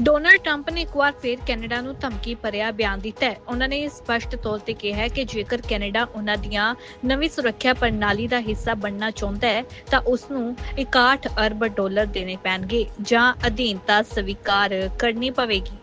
Donald Trump ਨੇ ਇੱਕ ਵਾਰ ਫਿਰ ਕੈਨੇਡਾ ਨੂੰ ਧਮਕੀ ਭਰਿਆ ਬਿਆਨ ਦਿੱਤਾ ਹੈ। ਉਹਨਾਂ ਨੇ ਸਪਸ਼ਟ ਤੌਰ ਤੇ ਕਿਹਾ ਹੈ ਕਿ ਜੇਕਰ ਕੈਨੇਡਾ ਉਹਨਾਂ ਦੀਆਂ ਨਵੀਂ ਸੁਰੱਖਿਆ ਪ੍ਰਣਾਲੀ ਦਾ ਹਿੱਸਾ ਬਣਨਾ ਚਾਹੁੰਦਾ ਹੈ, ਤਾਂ ਉਸ ਨੂੰ 61 ਅਰਬ ਡਾਲਰ ਦੇਣੇ ਪੈਣਗੇ ਜਾਂ ਅਧੀਨਤਾ ਸਵੀਕਾਰ ਕਰਨੀ ਪਵੇਗੀ।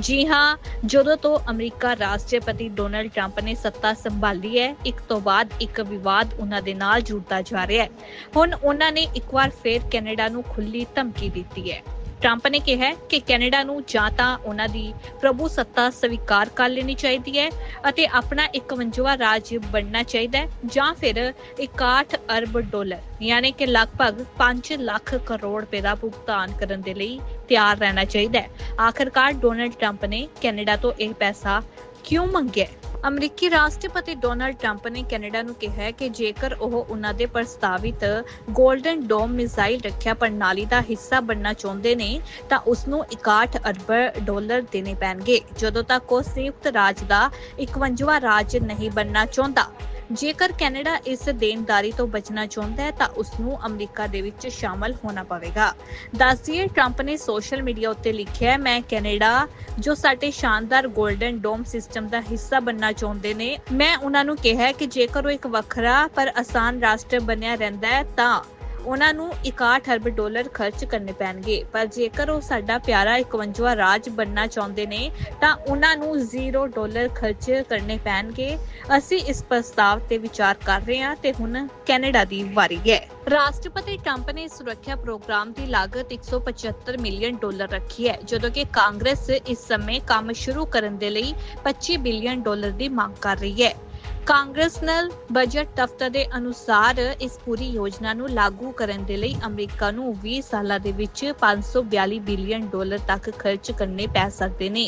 ਜੀ ਹਾਂ, ਜਦੋਂ ਤੋਂ ਅਮਰੀਕਾ ਰਾਸ਼ਟਰਪਤੀ ਡੋਨਲਡ ਟਰੰਪ ਨੇ ਸੱਤਾ ਸੰਭਾਲੀ ਹੈ, ਇੱਕ ਤੋਂ ਬਾਅਦ ਇੱਕ ਵਿਵਾਦ ਉਹਨਾਂ ਦੇ ਨਾਲ ਜੁੜਦਾ ਜਾ ਰਿਹਾ ਹੈ। ਹੁਣ ਉਹਨਾਂ ਨੇ ਇੱਕ ਵਾਰ ਫਿਰ ਕੈਨੇਡਾ ਨੂੰ ਖੁੱਲੀ ਧਮਕੀ ਦਿੱਤੀ ਹੈ। ਟਰੰਪ ਨੇ ਕਿਹਾ ਕਿ ਕੈਨੇਡਾ ਨੂੰ ਜਾਂ ਤਾਂ ਉਹਨਾਂ ਦੀ ਪ੍ਰਭੂ ਸੱਤਾ ਸਵੀਕਾਰ ਕਰ ਲੈਣੀ ਚਾਹੀਦੀ ਹੈ ਅਤੇ ਆਪਣਾ 51ਵਾਂ ਰਾਜ ਬਣਨਾ ਚਾਹੀਦਾ ਹੈ, ਜਾਂ ਫਿਰ 61 ਅਰਬ ਡਾਲਰ, ਯਾਨੀ ਕਿ ਲਗਭਗ 5 ਲੱਖ ਕਰੋੜ ਰੁਪਏ ਦਾ ਭੁਗਤਾਨ ਕਰਨ ਦੇ ਲਈ ਤਿਆਰ ਰਹਿਣਾ ਚਾਹੀਦਾ ਹੈ। ਆਖਰਕਾਰ ਡੋਨਲਡ ਟਰੰਪ ਨੇ ਕੈਨੇਡਾ ਤੋਂ ਇਹ ਪੈਸਾ ਕਿਉਂ ਮੰਗਿਆ ਅਮਰੀਕੀ ਰਾਸ਼ਟਰਪਤੀ ਡੋਨਾਲਡ ਟਰੰਪ ਨੇ ਕੈਨੇਡਾ ਨੂੰ ਕਿਹਾ ਹੈ ਕਿ ਜੇਕਰ ਉਹ ਉਹਨਾਂ ਦੇ ਪ੍ਰਸਤਾਵਿਤ 골ਡਨ ਡੋਮ ਮਿਜ਼ਾਈਲ ਰੱਖਿਆ ਪ੍ਰਣਾਲੀ ਦਾ ਹਿੱਸਾ ਬਣਨਾ ਚਾਹੁੰਦੇ ਨੇ, ਤਾਂ ਉਸ ਨੂੰ 61 ਅਰਬ ਡਾਲਰ ਦੇਣੇ ਪੈਣਗੇ, ਜਦੋਂ ਤੱਕ ਉਹ ਸੰਯੁਕਤ ਰਾਜ ਦਾ 51ਵਾਂ ਰਾਜ ਨਹੀਂ ਬਣਨਾ ਚਾਹੁੰਦਾ। ਜੇਕਰ ਕੈਨੇਡਾ ਇਸ ਦੇਣਦਾਰੀ ਤੋਂ ਬਚਣਾ ਚਾਹੁੰਦਾ ਹੈ, ਤਾਂ ਉਸ ਨੂੰ ਅਮਰੀਕਾ ਦੇ ਵਿੱਚ ਸ਼ਾਮਲ ਹੋਣਾ ਪਵੇਗਾ। ਦੱਸਿਏ ਟਰੰਪ ਨੇ ਸੋਸ਼ਲ ਮੀਡੀਆ ਉੱਤੇ ਲਿਖਿਆ ਮੈਂ ਕੈਨੇਡਾ, ਜੋ ਸਾਡੇ ਸ਼ਾਨਦਾਰ 골ਡਨ ਡੋਮ ਸਿਸਟਮ ਦਾ ਹਿੱਸਾ ਬਣਨਾ ਚਾਹੁੰਦੇ ਨੇ, ਮੈਂ ਉਹਨਾਂ ਨੂੰ ਕਿਹਾ ਕਿ ਜੇਕਰ ਉਹ ਇੱਕ ਵੱਖਰਾ ਪਰ ਆਸਾਨ ਰਾਸ਼ਟਰ ਬਣਿਆ ਰਹਿੰਦਾ ਹੈ, ਤਾਂ ਉਹਨਾਂ ਨੂੰ 61 ਅਰਬ ਡਾਲਰ ਖਰਚ ਕਰਨੇ ਪੈਣਗੇ। ਪਰ ਜੇਕਰ ਉਹ ਸਾਡਾ ਪਿਆਰਾ 51ਵਾਂ ਰਾਜ ਬਣਨਾ ਚਾਹੁੰਦੇ ਨੇ, ਤਾਂ ਉਹਨਾਂ ਨੂੰ 0 ਡਾਲਰ ਖਰਚ ਕਰਨੇ ਪੈਣਗੇ। ਅਸੀਂ ਇਸ ਪ੍ਰਸਤਾਵ ਤੇ ਵਿਚਾਰ ਕਰ ਰਹੇ ਹਾਂ ਤੇ ਹੁਣ ਕੈਨੇਡਾ ਦੀ ਵਾਰੀ ਹੈ। ਰਾਸ਼ਟਰਪਤੀ ਟਰੰਪ ਨੇ ਸੁਰੱਖਿਆ ਪ੍ਰੋਗਰਾਮ ਦੀ ਲਾਗਤ 175 ਮਿਲੀਅਨ ਡਾਲਰ ਰੱਖੀ ਹੈ, ਜਦੋਂ ਕਿ ਕਾਂਗਰਸ ਇਸ ਸਮੇਂ ਕੰਮ ਸ਼ੁਰੂ ਕਰਨ ਦੇ ਲਈ 25 ਬਿਲੀਅਨ ਡਾਲਰ ਦੀ ਮੰਗ ਕਰ ਰਹੀ ਹੈ। ਕਾਂਗਰਸ ਨਾਲ ਬਜਟ ਦਫ਼ਤਰ ਦੇ ਅਨੁਸਾਰ ਇਸ ਪੂਰੀ ਯੋਜਨਾ ਨੂੰ ਲਾਗੂ ਕਰਨ ਦੇ ਲਈ ਅਮਰੀਕਾ ਨੂੰ 20 ਸਾਲਾਂ ਦੇ ਵਿੱਚ 542 ਬਿਲੀਅਨ ਡਾਲਰ ਤੱਕ ਖਰਚ ਕਰਨੇ ਪੈ ਸਕਦੇ ਨੇ।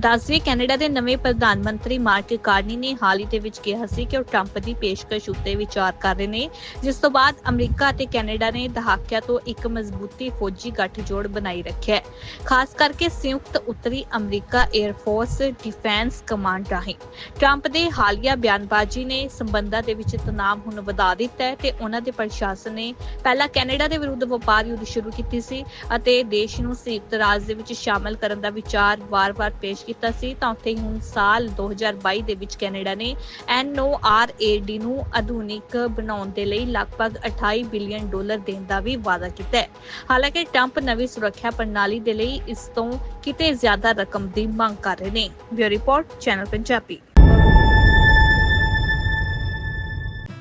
ਦੱਸਦੇ ਕੈਨੇਡਾ ਦੇ ਨਵੇਂ ਪ੍ਰਧਾਨ ਮੰਤਰੀ ਮਾਰਕ ਕਾਰਨੀ ਨੇ ਹਾਲ ਹੀ ਦੇ ਵਿੱਚ ਕਿਹਾ ਸੀ ਕਿ ਉਹ ਟਰੰਪ ਦੀ ਪੇਸ਼ਕਸ਼ ਉੱਤੇ ਵਿਚਾਰ ਕਰ ਰਹੇ ਨੇ। ਜਿਸ ਤੋਂ ਬਾਅਦ ਅਮਰੀਕਾ ਅਤੇ ਕੈਨੇਡਾ ਨੇ ਦਹਾਕਿਆਂ ਤੋਂ ਇੱਕ ਮਜ਼ਬੂਤੀ ਫੌਜੀ ਗੱਠਜੋੜ ਬਣਾਈ ਰੱਖਿਆ ਹੈ। ਖਾਸ ਕਰਕੇ ਸੰਯੁਕਤ ਉੱਤਰੀ America air force defence command ਰਾਹੀਂ। ਟਰੰਪ ਦੇ ਹਾਲੀਆ ਬਿਆਨਬਾਜ਼ੀ ਨੇ ਸੰਬੰਧਾਂ ਦੇ ਵਿੱਚ ਤਣਾਅ ਹੁਣ ਵਧਾ ਦਿੱਤਾ ਹੈ ਤੇ ਉਹਨਾਂ ਦੇ ਪ੍ਰਸ਼ਾਸਨ ਨੇ ਪਹਿਲਾਂ ਕੈਨੇਡਾ ਦੇ ਵਿਰੁੱਧ ਵਪਾਰ ਯੁੱਧ ਸ਼ੁਰੂ ਕੀਤੀ ਸੀ ਅਤੇ ਦੇਸ਼ ਨੂੰ ਸੰਯੁਕਤ ਰਾਜ ਦੇ ਵਿੱਚ ਸ਼ਾਮਲ ਕਰਨ ਦਾ ਵਿਚਾਰ ਵਾਰ-ਵਾਰ ਪੇਸ਼ ਕੀਤਾ ਸੀ। ਤਾਂ ਉੱਥੇ ਹੁਣ ਸਾਲ 2022 ਦੇ ਵਿੱਚ ਕੈਨੇਡਾ ਨੇ NORAD ਨੂੰ ਆਧੁਨਿਕ ਬਣਾਉਣ ਦੇ ਲਈ ਲਗਭਗ 28 ਬਿਲੀਅਨ ਡਾਲਰ ਦੇਣ ਦਾ ਵੀ ਵਾਅਦਾ ਕੀਤਾ ਹੈ। ਹਾਲਾਂਕਿ ਟਰੰਪ ਨਵੀਂ ਸੁਰੱਖਿਆ ਪ੍ਰਣਾਲੀ ਦੇ ਲਈ ਇਸ ਤੋਂ ਕਿਤੇ ਜ਼ਿਆਦਾ ਰਕਮ ਦੀ ਮੰਗ ਕਰ ਰਹੇ ਨੇ। Bureau report, channel Punjabi.